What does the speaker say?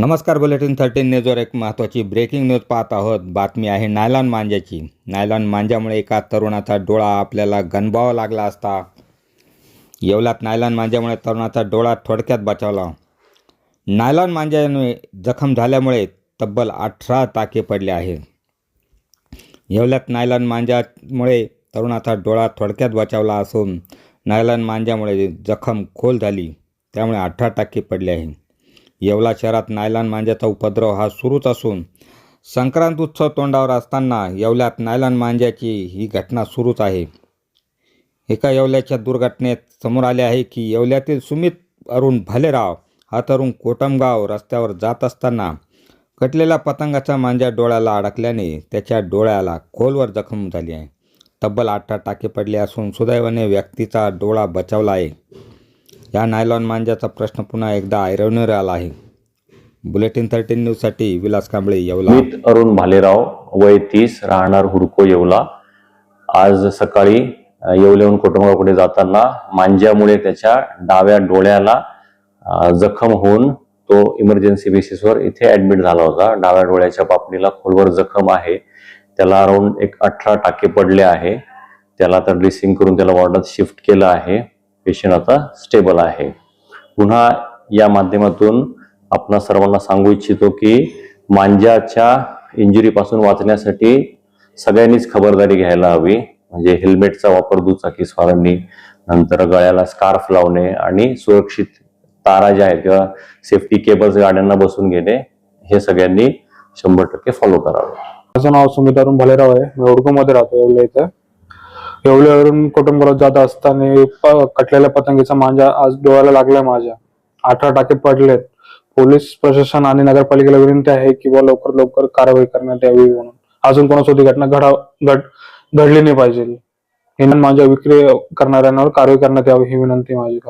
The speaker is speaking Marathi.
नमस्कार बुलेटिन थर्टीन न्यूजवर एक महत्त्वाची ब्रेकिंग न्यूज पाहत आहोत. बातमी आहे नायलॉन मांजाची नायलॉन मांजामुळे एका तरुणाचा डोळा आपल्याला गणबावा लागला असता. येवल्यात नायलॉन मांजामुळे तरुणाचा डोळा थोडक्यात बचावला. नायलॉन मांजाने जखम झाल्यामुळे तब्बल अठरा टाके पडले आहे. येवल्यात नायलॉन मांजामुळे तरुणाचा डोळा थोडक्यात बचावला असून नायलॉन मांजामुळे जखम खोल झाली. त्यामुळे अठरा टाके पडले आहे. येवला शहरात नायलॉन मांज्याचा उपद्रव हा सुरूच असून संक्रांत उत्सव तोंडावर असताना येवल्यात नायलॉन मांज्याची ही घटना सुरूच आहे. एका येवल्याच्या दुर्घटनेत समोर आले आहे की येवल्यातील सुमित अरुण भालेराव हा तरुण कोटमगाव रस्त्यावर जात असताना कटलेल्या पतंगाचा मांजा डोळ्याला अडकल्याने त्याच्या डोळ्याला खोलवर जखम झाली आहे. तब्बल आठ टाके पडले असून सुदैवाने व्यक्तीचा डोळा बचावला आहे. या नायलॉन मांजाचा प्रश्न पुन्हा एकदा ऐरवण्यावर आला आहे. बुलेटिन थर्टीन न्यूजसाठी विलास कांबळे येवला. मी अरुण भालेराव वय तीस राहणार हुडको येवला. आज सकाळी अ, येवल्याहून कोटमगावकडे जाताना मांज्यामुळे त्याच्या डाव्या डोळ्याला अ, जखम होऊन तो इमर्जन्सी बेसिसवर इथे ऍडमिट झाला होता. डाव्या डोळ्याच्या पापणीला खोलवर जखम आहे. त्याला अराऊंड एक अठरा टाके पडले आहे. त्याला आता ड्रेसिंग करून त्याला वॉर्डात शिफ्ट केलं आहे. पेशंट आता स्टेबल आहे. पुन्हा या माध्यमातून आपण सर्वांना सांगू इच्छितो की मांजाच्या इंजुरीपासून वाचण्यासाठी सगळ्यांनीच खबरदारी घ्यायला हवी. म्हणजे हेल्मेटचा वापर दुचाकी स्वारांनी नंतर गळ्याला स्कार्फ लावणे आणि सुरक्षित तारा ज्या आहेत किंवा सेफ्टी केबल्स गाड्यांना बसून घेणे हे सगळ्यांनी शंभर टक्के फॉलो करावे. माझं नाव सुमित अरुण भालेराव आहे. मी उडकूमध्ये राहतो एवढ्या इथं. येवल्यावरून कुटुंबाला जात असताना कटलेल्या पतंगीचा मांजा आज डोळ्याला लागलाय माझ्या. अठरा टाके पडलेत. पोलीस प्रशासन आणि नगरपालिकेला विनंती आहे किंवा लवकर लवकर कारवाई करण्यात यावी म्हणून. अजून कोणासोबत घटना घडा घड घडली नाही पाहिजे. हिंदन विक्री करणाऱ्यांवर कारवाई करण्यात यावी ही विनंती माझी.